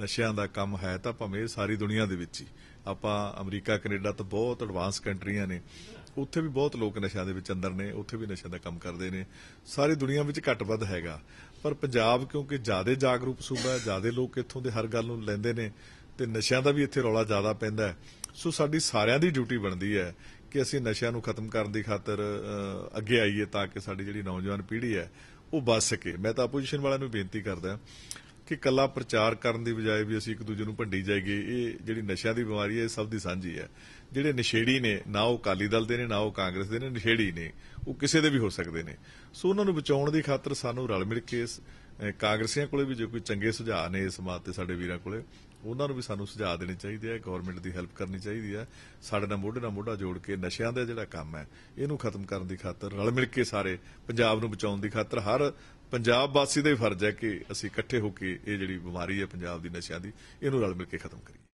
ਨਸ਼ਿਆਂ ਦਾ ਕੰਮ ਹੈ ਤਾਂ ਭਾਵੇਂ ਸਾਰੀ ਦੁਨੀਆ ਦੇ ਵਿੱਚ ਹੀ। ਆਪਾਂ ਅਮਰੀਕਾ, ਕੈਨੇਡਾ ਤਾਂ ਬਹੁਤ ਐਡਵਾਂਸ ਕੰਟਰੀਆਂ ਨੇ। ਉੱਥੇ ਵੀ ਬਹੁਤ ਲੋਕ ਨਸ਼ਿਆਂ ਦੇ ਵਿੱਚ ਅੰਦਰ ਨੇ, ਉੱਥੇ ਵੀ ਨਸ਼ਿਆਂ ਦਾ ਕੰਮ ਕਰਦੇ ਨੇ। ਸਾਰੀ ਦੁਨੀਆ ਵਿੱਚ ਘੱਟ ਵੱਧ ਹੈਗਾ। ਪਰ ਪੰਜਾਬ ਕਿਉਂਕਿ ਜ਼ਿਆਦਾ ਜਾਗਰੂਕ ਸੂਬਾ ਹੈ, ਜ਼ਿਆਦਾ ਲੋਕ ਇੱਥੋਂ ਦੇ ਹਰ ਗੱਲ ਨੂੰ ਲੈਂਦੇ ਨੇ ਤੇ ਨਸ਼ਿਆਂ ਦਾ ਵੀ ਇੱਥੇ ਰੌਲਾ ਜ਼ਿਆਦਾ ਪੈਂਦਾ ਹੈ। ਸੋ ਸਾਡੀ ਸਾਰਿਆਂ ਦੀ ਡਿਊਟੀ ਬਣਦੀ ਹੈ ਕਿ ਅਸੀਂ ਨਸ਼ਿਆਂ ਨੂੰ ਖਤਮ ਕਰਨ ਦੀ ਖਾਤਰ ਅੱਗੇ ਆਈਏ ਤਾਂ ਕਿ ਸਾਡੀ ਜਿਹੜੀ ਨੌਜਵਾਨ ਪੀੜ੍ਹੀ ਹੈ, ਉਹ ਬਚ ਸਕੇ। ਮੈਂ ਤਾਂ ਆਪੋਜੀਸ਼ਨ ਵਾਲਿਆਂ ਨੂੰ ਬੇਨਤੀ ਕਰਦਾ ਕਿ ਕੱਲਾ ਪ੍ਰਚਾਰ ਕਰਨ ਦੀ ਬਜਾਏ ਵੀ ਅਸੀਂ ਇੱਕ ਦੂਜੇ ਨੂੰ ਭੰਡੀ ਜਾਈਏ, ਇਹ ਜਿਹੜੀ ਨਸ਼ਿਆਂ ਦੀ ਬਿਮਾਰੀ ਹੈ, ਇਹ ਸਭ ਦੀ ਸਾਂਝੀ ਹੈ। ਜਿਹੜੇ ਨਸ਼ੇੜੀ ਨੇ, ਨਾ ਉਹ ਅਕਾਲੀ ਦਲ ਦੇ ਨੇ, ਨਾ ਉਹ ਕਾਂਗਰਸ ਦੇ ਨੇ, ਨਸ਼ੇੜੀ ਨੇ, ਉਹ ਕਿਸੇ ਦੇ ਵੀ ਹੋ ਸਕਦੇ ਨੇ। ਸੋ ਉਹਨਾਂ ਨੂੰ ਬਚਾਉਣ ਦੀ ਖਾਤਰ ਸਾਨੂੰ ਰਲ ਮਿਲ ਕੇ ਕਾਂਗਰਸੀਆਂ ਕੋਲੇ ਵੀ ਜੇ ਕੋਈ ਚੰਗੇ ਸੁਝਾਅ ਨੇ ਇਸ ਮਾਤ ਤੇ ਸਾਡੇ ਵੀਰਾਂ ਕੋਲੇ, ਉਹਨਾਂ ਨੂੰ ਵੀ ਸਾਨੂੰ ਸੁਝਾਅ ਦੇਣੇ ਚਾਹੀਦੇ ਆ, ਗਵਰਨਮੈਂਟ ਦੀ ਹੈਲਪ ਕਰਨੀ ਚਾਹੀਦੀ ਹੈ ਸਾਡੇ ਨਾਲ ਮੋਢੇ ਨਾਲ ਮੋਢਾ ਜੋੜ ਕੇ ਨਸ਼ਿਆਂ ਦਾ ਜਿਹੜਾ ਕੰਮ ਹੈ, ਇਹਨੂੰ ਖਤਮ ਕਰਨ ਦੀ ਖਾਤਰ ਰਲ ਮਿਲ ਕੇ ਸਾਰੇ ਪੰਜਾਬ ਨੂੰ ਬਚਾਉਣ ਦੀ ਖਾਤਰ ਹਰ ਪੰਜਾਬ ਵਾਸੀ ਦਾ ਹੀ ਫਰਜ਼ ਹੈ ਕਿ ਅਸੀਂ ਇਕੱਠੇ ਹੋ ਕੇ ਇਹ ਜਿਹੜੀ ਬਿਮਾਰੀ ਹੈ ਪੰਜਾਬ ਦੀ ਨਸ਼ਿਆਂ ਦੀ, ਇਹਨੂੰ ਰਲ ਮਿਲ ਕੇ ਖਤਮ ਕਰੀਏ।